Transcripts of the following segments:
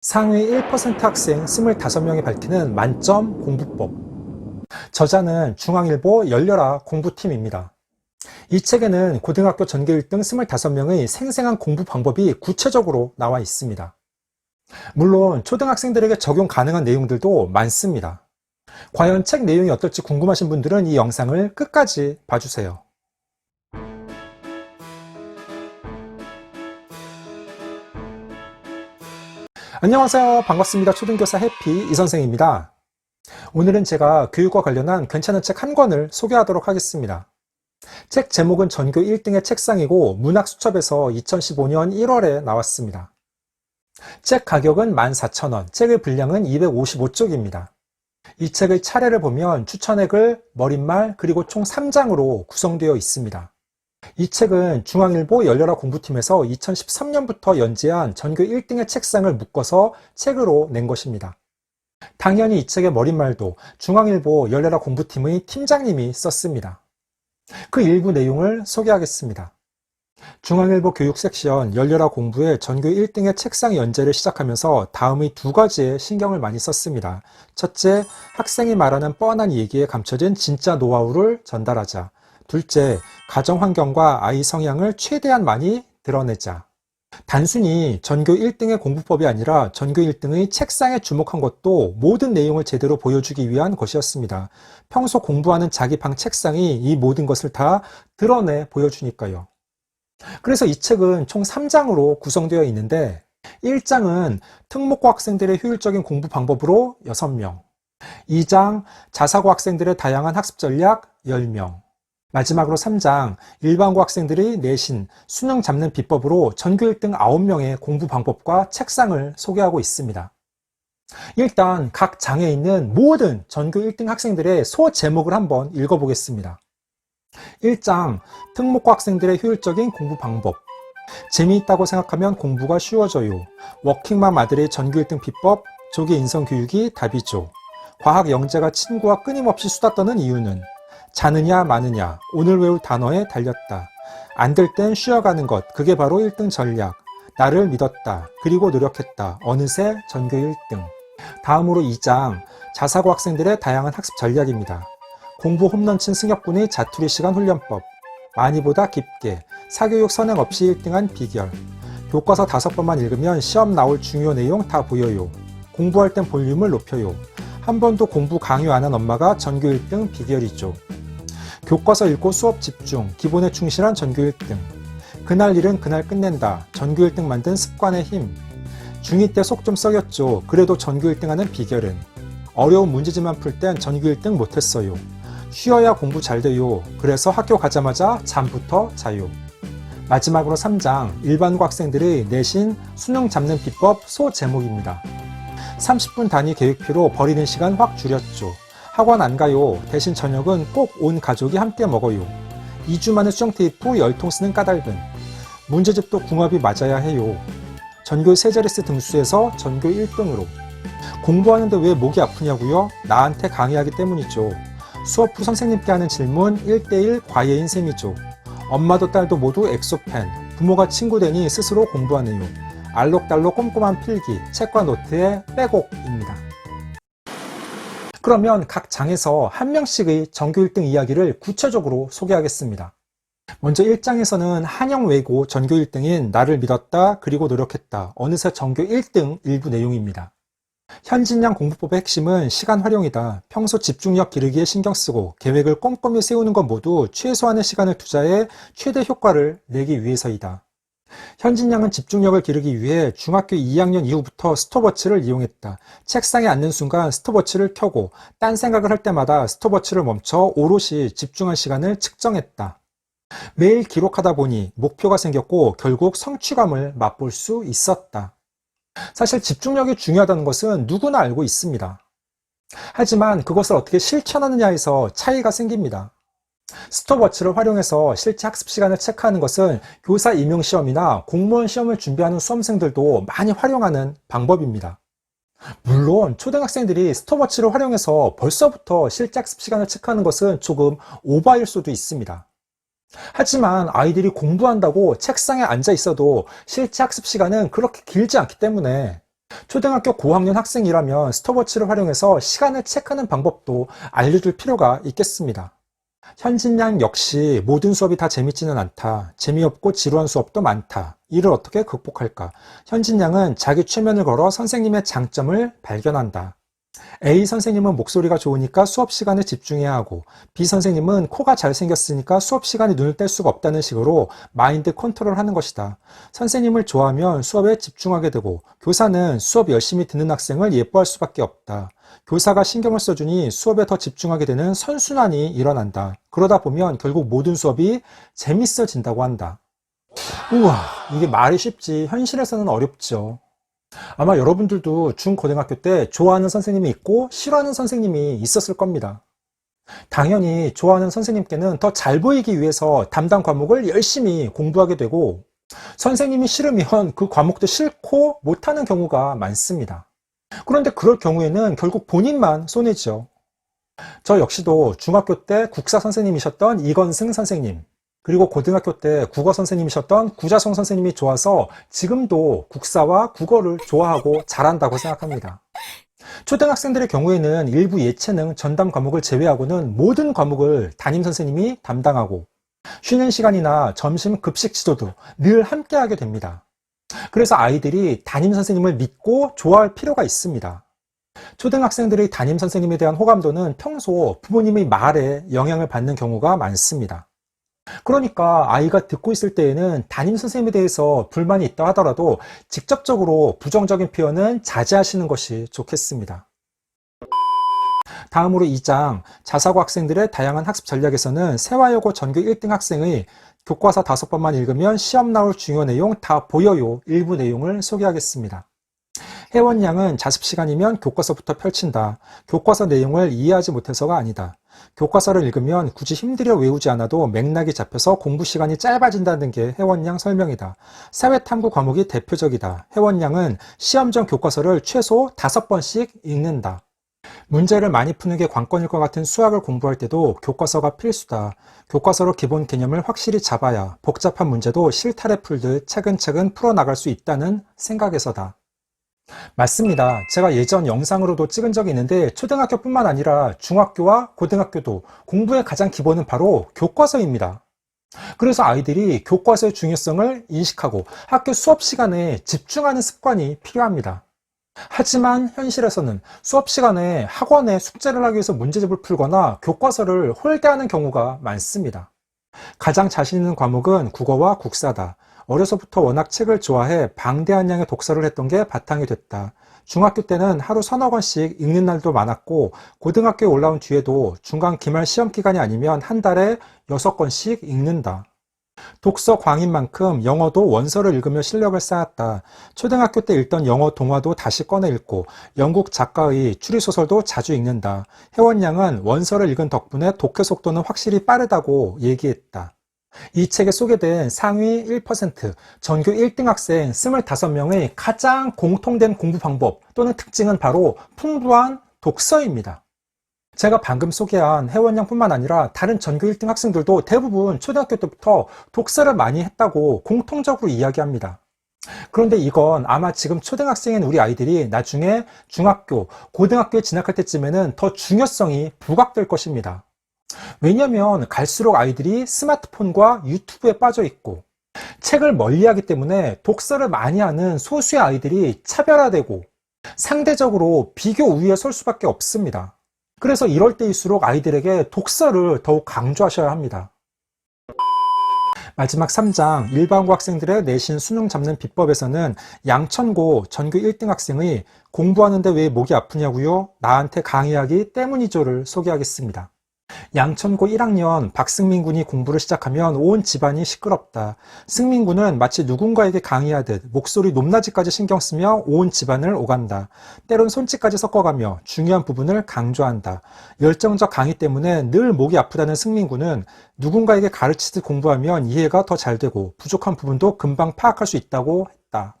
상위 1% 학생 25명이 밝히는 만점 공부법. 저자는 중앙일보 열려라 공부팀입니다. 이 책에는 고등학교 전교 1등 25명의 생생한 공부 방법이 구체적으로 나와 있습니다. 물론 초등학생들에게 적용 가능한 내용들도 많습니다. 과연 책 내용이 어떨지 궁금하신 분들은 이 영상을 끝까지 봐주세요. 안녕하세요. 반갑습니다. 초등교사 해피 이선생입니다. 오늘은 제가 교육과 관련한 괜찮은 책 한 권을 소개하도록 하겠습니다. 책 제목은 전교 1등의 책상이고 문학수첩에서 2015년 1월에 나왔습니다. 책 가격은 14,000원, 책의 분량은 255쪽입니다. 이 책의 차례를 보면 추천액을 머릿말 그리고 총 3장으로 구성되어 있습니다. 이 책은 중앙일보 열려라 공부팀에서 2013년부터 연재한 전교 1등의 책상을 묶어서 책으로 낸 것입니다. 당연히 이 책의 머릿말도 중앙일보 열려라 공부팀의 팀장님이 썼습니다. 그 일부 내용을 소개하겠습니다. 중앙일보 교육 섹션 열려라 공부의 전교 1등의 책상 연재를 시작하면서 다음의 두 가지에 신경을 많이 썼습니다. 첫째, 학생이 말하는 뻔한 얘기에 감춰진 진짜 노하우를 전달하자. 둘째, 가정 환경과 아이 성향을 최대한 많이 드러내자. 단순히 전교 1등의 공부법이 아니라 전교 1등의 책상에 주목한 것도 모든 내용을 제대로 보여주기 위한 것이었습니다. 평소 공부하는 자기 방 책상이 이 모든 것을 다 드러내 보여주니까요. 그래서 이 책은 총 3장으로 구성되어 있는데 1장은 특목고 학생들의 효율적인 공부 방법으로 6명 2장 자사고 학생들의 다양한 학습 전략 10명 마지막으로 3장 일반고 학생들의 내신, 수능 잡는 비법으로 전교 1등 9명의 공부 방법과 책상을 소개하고 있습니다. 일단 각 장에 있는 모든 전교 1등 학생들의 소 제목을 한번 읽어보겠습니다. 1장 특목고 학생들의 효율적인 공부 방법 재미있다고 생각하면 공부가 쉬워져요. 워킹맘 아들의 전교 1등 비법 조기 인성 교육이 답이죠. 과학 영재가 친구와 끊임없이 수다 떠는 이유는 자느냐 마느냐 오늘 외울 단어에 달렸다. 안 될 땐 쉬어가는 것 그게 바로 1등 전략. 나를 믿었다. 그리고 노력했다. 어느새 전교 1등. 다음으로 2장 자사고 학생들의 다양한 학습 전략입니다. 공부 홈런 친 승혁군의 자투리 시간 훈련법. 많이보다 깊게 사교육 선행 없이 1등한 비결. 교과서 다섯 번만 읽으면 시험 나올 중요 내용 다 보여요. 공부할 땐 볼륨을 높여요. 한 번도 공부 강요 안 한 엄마가 전교 1등 비결이죠. 교과서 읽고 수업 집중, 기본에 충실한 전교 1등. 그날 일은 그날 끝낸다. 전교 1등 만든 습관의 힘. 중2 때 속 좀 썩였죠. 그래도 전교 1등 하는 비결은. 어려운 문제지만 풀 땐 전교 1등 못했어요. 쉬어야 공부 잘 돼요. 그래서 학교 가자마자 잠부터 자요. 마지막으로 3장 일반고 학생들의 내신 수능 잡는 비법 소 제목입니다. 30분 단위 계획표로 버리는 시간 확 줄였죠. 학원 안 가요. 대신 저녁은 꼭 온 가족이 함께 먹어요. 2주 만에 수정 테이프 10통 쓰는 까닭은 문제집도 궁합이 맞아야 해요. 전교 세 자릿수 등수에서 전교 1등으로 공부하는데 왜 목이 아프냐고요? 나한테 강의하기 때문이죠. 수업 후 선생님께 하는 질문 1대1 과외인 셈이죠. 엄마도 딸도 모두 엑소팬, 부모가 친구 되니 스스로 공부하네요. 알록달록 꼼꼼한 필기, 책과 노트의 빼곡입니다. 그러면 각 장에서 한 명씩의 전교 1등 이야기를 구체적으로 소개하겠습니다. 먼저 1장에서는 한영 외고 전교 1등인 나를 믿었다 그리고 노력했다 어느새 전교 1등 일부 내용입니다. 현진양 공부법의 핵심은 시간 활용이다. 평소 집중력 기르기에 신경 쓰고 계획을 꼼꼼히 세우는 것 모두 최소한의 시간을 투자해 최대 효과를 내기 위해서이다. 현진 양은 집중력을 기르기 위해 중학교 2학년 이후부터 스톱워치를 이용했다. 책상에 앉는 순간 스톱워치를 켜고 딴 생각을 할 때마다 스톱워치를 멈춰 오롯이 집중한 시간을 측정했다. 매일 기록하다 보니 목표가 생겼고 결국 성취감을 맛볼 수 있었다. 사실 집중력이 중요하다는 것은 누구나 알고 있습니다. 하지만 그것을 어떻게 실천하느냐에서 차이가 생깁니다. 스톱워치를 활용해서 실제 학습 시간을 체크하는 것은 교사 임용 시험이나 공무원 시험을 준비하는 수험생들도 많이 활용하는 방법입니다. 물론 초등학생들이 스톱워치를 활용해서 벌써부터 실제 학습 시간을 체크하는 것은 조금 오바일 수도 있습니다. 하지만 아이들이 공부한다고 책상에 앉아 있어도 실제 학습 시간은 그렇게 길지 않기 때문에 초등학교 고학년 학생이라면 스톱워치를 활용해서 시간을 체크하는 방법도 알려줄 필요가 있겠습니다. 현진양 역시 모든 수업이 다 재밌지는 않다. 재미없고 지루한 수업도 많다. 이를 어떻게 극복할까? 현진양은 자기 최면을 걸어 선생님의 장점을 발견한다. A 선생님은 목소리가 좋으니까 수업 시간에 집중해야 하고 B 선생님은 코가 잘생겼으니까 수업 시간에 눈을 뗄 수가 없다는 식으로 마인드 컨트롤 하는 것이다. 선생님을 좋아하면 수업에 집중하게 되고 교사는 수업 열심히 듣는 학생을 예뻐할 수밖에 없다. 교사가 신경을 써주니 수업에 더 집중하게 되는 선순환이 일어난다. 그러다 보면 결국 모든 수업이 재밌어진다고 한다. 우와, 이게 말이 쉽지 현실에서는 어렵죠. 아마 여러분들도 중고등학교 때 좋아하는 선생님이 있고 싫어하는 선생님이 있었을 겁니다. 당연히 좋아하는 선생님께는 더 잘 보이기 위해서 담당 과목을 열심히 공부하게 되고 선생님이 싫으면 그 과목도 싫고 못하는 경우가 많습니다. 그런데 그럴 경우에는 결국 본인만 손해죠. 저 역시도 중학교 때 국사 선생님이셨던 이건승 선생님, 그리고 고등학교 때 국어 선생님이셨던 구자성 선생님이 좋아서 지금도 국사와 국어를 좋아하고 잘한다고 생각합니다. 초등학생들의 경우에는 일부 예체능 전담 과목을 제외하고는 모든 과목을 담임 선생님이 담당하고 쉬는 시간이나 점심 급식 지도도 늘 함께 하게 됩니다. 그래서 아이들이 담임 선생님을 믿고 좋아할 필요가 있습니다. 초등학생들의 담임 선생님에 대한 호감도는 평소 부모님의 말에 영향을 받는 경우가 많습니다. 그러니까 아이가 듣고 있을 때에는 담임 선생님에 대해서 불만이 있다 하더라도 직접적으로 부정적인 표현은 자제하시는 것이 좋겠습니다. 다음으로 2장 자사고 학생들의 다양한 학습 전략에서는 세화여고 전교 1등 학생의 교과서 5번만 읽으면 시험 나올 중요 내용 다 보여요 일부 내용을 소개하겠습니다. 혜원 양은 자습 시간이면 교과서부터 펼친다. 교과서 내용을 이해하지 못해서가 아니다. 교과서를 읽으면 굳이 힘들여 외우지 않아도 맥락이 잡혀서 공부 시간이 짧아진다는 게양 설명이다. 사회탐구 과목이 대표적이다. 혜원 양은 시험 전 교과서를 최소 5번씩 읽는다. 문제를 많이 푸는 게 관건일 것 같은 수학을 공부할 때도 교과서가 필수다. 교과서로 기본 개념을 확실히 잡아야 복잡한 문제도 실타래 풀듯 차근차근 풀어나갈 수 있다는 생각에서다. 맞습니다. 제가 예전 영상으로도 찍은 적이 있는데 초등학교뿐만 아니라 중학교와 고등학교도 공부의 가장 기본은 바로 교과서입니다. 그래서 아이들이 교과서의 중요성을 인식하고 학교 수업 시간에 집중하는 습관이 필요합니다. 하지만 현실에서는 수업 시간에 학원에 숙제를 하기 위해서 문제집을 풀거나 교과서를 홀대하는 경우가 많습니다. 가장 자신 있는 과목은 국어와 국사다. 어려서부터 워낙 책을 좋아해 방대한 양의 독서를 했던 게 바탕이 됐다. 중학교 때는 하루 서너 권씩 읽는 날도 많았고 고등학교에 올라온 뒤에도 중간 기말 시험 기간이 아니면 한 달에 여섯 권씩 읽는다. 독서 광인 만큼 영어도 원서를 읽으며 실력을 쌓았다. 초등학교 때 읽던 영어 동화도 다시 꺼내 읽고 영국 작가의 추리소설도 자주 읽는다. 혜원 양은 원서를 읽은 덕분에 독해 속도는 확실히 빠르다고 얘기했다. 이 책에 소개된 상위 1%, 전교 1등 학생 25명의 가장 공통된 공부 방법 또는 특징은 바로 풍부한 독서입니다. 제가 방금 소개한 혜원양뿐만 아니라 다른 전교 1등 학생들도 대부분 초등학교 때부터 독서를 많이 했다고 공통적으로 이야기합니다. 그런데 이건 아마 지금 초등학생인 우리 아이들이 나중에 중학교, 고등학교에 진학할 때쯤에는 더 중요성이 부각될 것입니다. 왜냐하면 갈수록 아이들이 스마트폰과 유튜브에 빠져 있고 책을 멀리 하기 때문에 독서를 많이 하는 소수의 아이들이 차별화되고 상대적으로 비교 우위에 설 수밖에 없습니다. 그래서 이럴 때일수록 아이들에게 독서를 더욱 강조하셔야 합니다. 마지막 3장 일반고 학생들의 내신 수능 잡는 비법에서는 양천고 전교 1등 학생의 공부하는데 왜 목이 아프냐고요? 나한테 강의하기 때문이죠를 소개하겠습니다. 양천고 1학년 박승민 군이 공부를 시작하면 온 집안이 시끄럽다. 승민 군은 마치 누군가에게 강의하듯 목소리 높낮이까지 신경 쓰며 온 집안을 오간다. 때론 손짓까지 섞어가며 중요한 부분을 강조한다. 열정적 강의 때문에 늘 목이 아프다는 승민 군은 누군가에게 가르치듯 공부하면 이해가 더 잘 되고 부족한 부분도 금방 파악할 수 있다고 했다.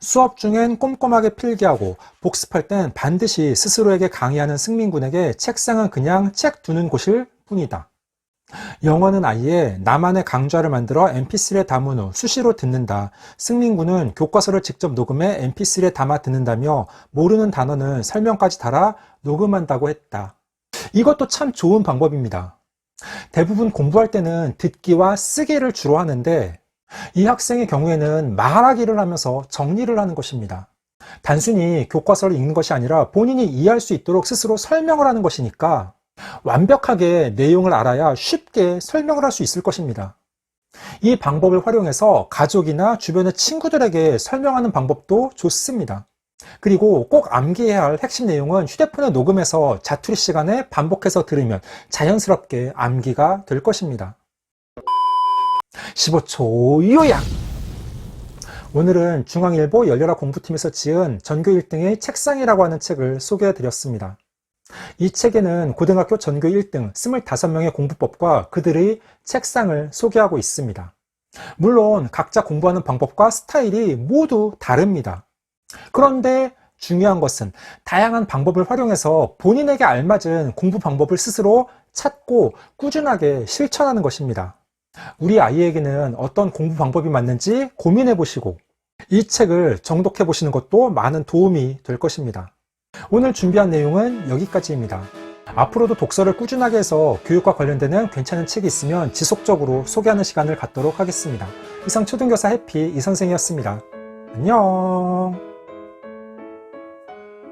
수업 중엔 꼼꼼하게 필기하고 복습할 땐 반드시 스스로에게 강의하는 승민군에게 책상은 그냥 책 두는 곳일 뿐이다. 영어는 아예 나만의 강좌를 만들어 mp3에 담은 후 수시로 듣는다. 승민군은 교과서를 직접 녹음해 mp3에 담아 듣는다며 모르는 단어는 설명까지 달아 녹음한다고 했다. 이것도 참 좋은 방법입니다. 대부분 공부할 때는 듣기와 쓰기를 주로 하는데 이 학생의 경우에는 말하기를 하면서 정리를 하는 것입니다. 단순히 교과서를 읽는 것이 아니라 본인이 이해할 수 있도록 스스로 설명을 하는 것이니까 완벽하게 내용을 알아야 쉽게 설명을 할 수 있을 것입니다. 이 방법을 활용해서 가족이나 주변의 친구들에게 설명하는 방법도 좋습니다. 그리고 꼭 암기해야 할 핵심 내용은 휴대폰에 녹음해서 자투리 시간에 반복해서 들으면 자연스럽게 암기가 될 것입니다. 15초 요약! 오늘은 중앙일보 열려라 공부팀에서 지은 전교 1등의 책상이라고 하는 책을 소개해 드렸습니다. 이 책에는 고등학교 전교 1등 25명의 공부법과 그들의 책상을 소개하고 있습니다. 물론 각자 공부하는 방법과 스타일이 모두 다릅니다. 그런데 중요한 것은 다양한 방법을 활용해서 본인에게 알맞은 공부 방법을 스스로 찾고 꾸준하게 실천하는 것입니다. 우리 아이에게는 어떤 공부 방법이 맞는지 고민해 보시고 이 책을 정독해 보시는 것도 많은 도움이 될 것입니다. 오늘 준비한 내용은 여기까지입니다. 앞으로도 독서를 꾸준하게 해서 교육과 관련되는 괜찮은 책이 있으면 지속적으로 소개하는 시간을 갖도록 하겠습니다. 이상 초등교사 해피 이 선생이었습니다. 안녕!